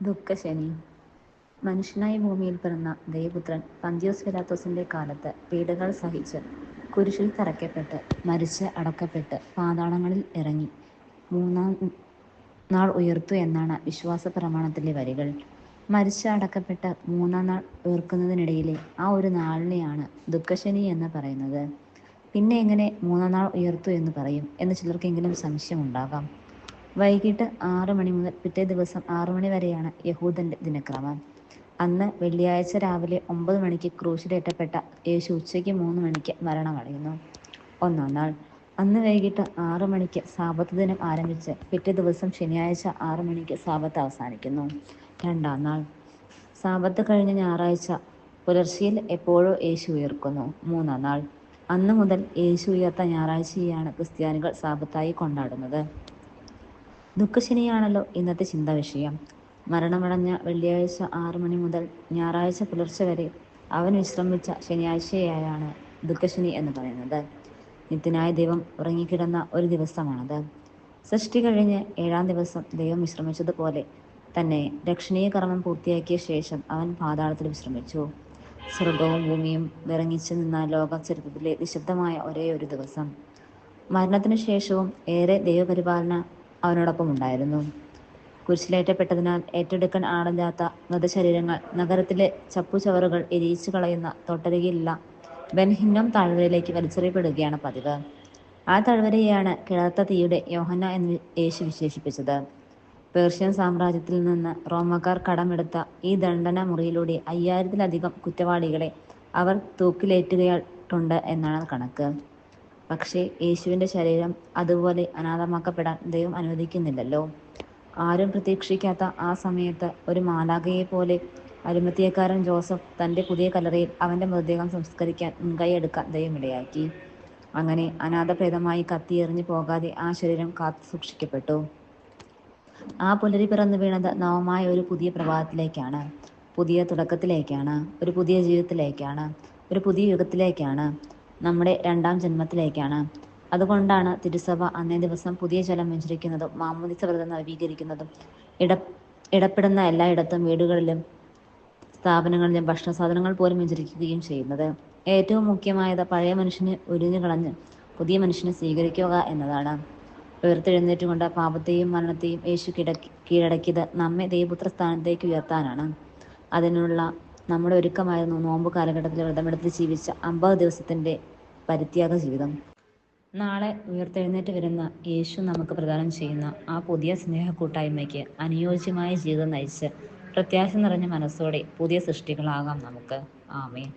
ദുഃഖശനി. മനുഷ്യനായി ഭൂമിയിൽ പിറന്ന ദൈവപുത്രൻ പന്തിയോസ് പിലാത്തോസിന്റെ കാലത്ത് പീഡകൾ സഹിച്ച് കുരിശിൽ തറയ്ക്കപ്പെട്ട് മരിച്ച് അടക്കപ്പെട്ട് പാതാളങ്ങളിൽ ഇറങ്ങി. മൂന്നാം നാൾ ഉയർത്തു എന്നാണ് വിശ്വാസ പ്രമാണത്തിലെ വരികൾ. മരിച്ച് അടക്കപ്പെട്ട് മൂന്നാം നാൾ ഉയർക്കുന്നതിനിടയിലെ ആ ഒരു നാളിനെയാണ് ദുഃഖശനി എന്ന് പറയുന്നത്. പിന്നെ എങ്ങനെ മൂന്നാം നാൾ ഉയർത്തു എന്ന് പറയും എന്ന് ചിലർക്കെങ്കിലും സംശയമുണ്ടാകാം. വൈകിട്ട് ആറു മണി മുതൽ പിറ്റേ ദിവസം ആറു മണി വരെയാണ് യഹൂദന്റെ ദിനക്രമം. അന്ന് വെള്ളിയാഴ്ച രാവിലെ ഒമ്പത് മണിക്ക് ക്രൂശിലേറ്റപ്പെട്ട യേശു ഉച്ചയ്ക്ക് മൂന്ന് മണിക്ക് മരണമടയുന്നു. ഒന്നാം നാൾ അന്ന് വൈകിട്ട് ആറ് മണിക്ക് സാപത്ത് ദിനം ആരംഭിച്ച് പിറ്റേ ദിവസം ശനിയാഴ്ച ആറു മണിക്ക് സാപത്ത് അവസാനിക്കുന്നു. രണ്ടാം നാൾ സാപത്ത് കഴിഞ്ഞ ഞായറാഴ്ച പുലർച്ചയിൽ എപ്പോഴോ യേശു ഉയർക്കുന്നു. മൂന്നാം നാൾ അന്ന് മുതൽ യേശു ഉയർത്ത ഞായറാഴ്ചയാണ് ക്രിസ്ത്യാനികൾ സാപത്തായി കൊണ്ടാടുന്നത്. ദുഃഖശനിയാണല്ലോ ഇന്നത്തെ ചിന്താ വിഷയം മരണമടഞ്ഞ വെള്ളിയാഴ്ച ആറു മണി മുതൽ ഞായറാഴ്ച പുലർച്ചെ വരെ അവൻ വിശ്രമിച്ച ശനിയാഴ്ചയായാണ് ദുഃഖശനി എന്ന് പറയുന്നത്. നിത്യനായ ദൈവം ഉറങ്ങിക്കിടന്ന ഒരു ദിവസമാണത്. സൃഷ്ടി കഴിഞ്ഞ് ഏഴാം ദിവസം ദൈവം വിശ്രമിച്ചതുപോലെ തന്നെ രക്ഷണീയ കർമ്മം പൂർത്തിയാക്കിയ ശേഷം അവൻ പാതാളത്തിൽ വിശ്രമിച്ചു. സ്വർഗവും ഭൂമിയും വിറങ്ങിച്ചു നിന്ന ലോക ചരിത്രത്തിലെ നിശബ്ദമായ ഒരേ ഒരു ദിവസം. മരണത്തിനു ശേഷവും ഏറെ ദൈവപരിപാലന അവനോടൊപ്പം ഉണ്ടായിരുന്നു. കുരിശിലേറ്റപ്പെട്ടതിനാൽ ഏറ്റെടുക്കാൻ ആളില്ലാത്ത മൃതശരീരങ്ങൾ നഗരത്തിലെ ചപ്പുചവറുകൾ എരിയിച്ചു കളയുന്ന തൊട്ടരികിലുള്ള ബെൻഹിന്നം താഴ്വരയിലേക്ക് വലിച്ചെറിയപ്പെടുകയാണ് പതിവ്. ആ താഴ്വരയെയാണ് കിഴത്ത തീയുടെ യോഹന്ന എന്ന് യേശു വിശേഷിപ്പിച്ചത്. പേർഷ്യൻ സാമ്രാജ്യത്തിൽ നിന്ന് റോമക്കാർ കടമെടുത്ത ഈ ദണ്ഡന മുറിയിലൂടെ അയ്യായിരത്തിലധികം കുറ്റവാളികളെ അവർ തൂക്കിലേറ്റുകയായിട്ടുണ്ട് എന്നാണ് കണക്ക്. പക്ഷേ യേശുവിന്റെ ശരീരം അതുപോലെ അനാഥമാക്കപ്പെടാൻ ദൈവം അനുവദിക്കുന്നില്ലല്ലോ. ആരും പ്രതീക്ഷിക്കാത്ത ആ സമയത്ത് ഒരു മാലാകയെ പോലെ അരുമത്തിയക്കാരൻ ജോസഫ് തന്റെ പുതിയ കലറയിൽ അവന്റെ മൃതദേഹം സംസ്കരിക്കാൻ മുൻകൈ എടുക്കാൻ ദൈവമിടയാക്കി. അങ്ങനെ അനാഥപ്രേതമായി കത്തിയെറിഞ്ഞു പോകാതെ ആ ശരീരം കാത്തു സൂക്ഷിക്കപ്പെട്ടു. ആ പുലരി പിറന്നു വീണത് നവമായ ഒരു പുതിയ പ്രഭാതത്തിലേക്കാണ് പുതിയ തുടക്കത്തിലേക്കാണ് ഒരു പുതിയ ജീവിതത്തിലേക്കാണ് ഒരു പുതിയ യുഗത്തിലേക്കാണ്. നമ്മുടെ രണ്ടാം ജന്മത്തിലേക്കാണ്. അതുകൊണ്ടാണ് തിരുസഭ അന്നേ ദിവസം പുതിയ ജലം വെഞ്ചരിക്കുന്നതും മാമോദിസ വ്രതം നവീകരിക്കുന്നതും. ഇട ഇടപെടുന്ന എല്ലായിടത്തും വീടുകളിലും സ്ഥാപനങ്ങളിലും ഭക്ഷണ സാധനങ്ങൾ പോലും വെഞ്ചരിക്കുകയും ചെയ്യുന്നത്. ഏറ്റവും മുഖ്യമായത് പഴയ മനുഷ്യനെ ഉരിഞ്ഞു കളഞ്ഞ് പുതിയ മനുഷ്യനെ സ്വീകരിക്കുക എന്നതാണ്. ഉയർത്തെഴുന്നേറ്റുകൊണ്ട് പാപത്തെയും മരണത്തെയും യേശു കിടക്കി കീഴടക്കിയത് നമ്മെ ദൈവപുത്ര സ്ഥാനത്തേക്ക് ഉയർത്താനാണ്. അതിനുള്ള നമ്മുടെ ഒരുക്കമായിരുന്നു നോമ്പ് കാലഘട്ടത്തിൽ വ്രതമെടുത്ത് ജീവിച്ച അമ്പത് ദിവസത്തിന്റെ പരിത്യാഗ ജീവിതം. നാളെ ഉയർത്തെഴുന്നേറ്റ് വരുന്ന യേശു നമുക്ക് പ്രദാനം ചെയ്യുന്ന ആ പുതിയ സ്നേഹ കൂട്ടായ്മയ്ക്ക് അനുയോജ്യമായ ജീവിതം നയിച്ച് പ്രത്യാശ നിറഞ്ഞ മനസ്സോടെ പുതിയ സൃഷ്ടികളാകാം നമുക്ക്. ആമേൻ.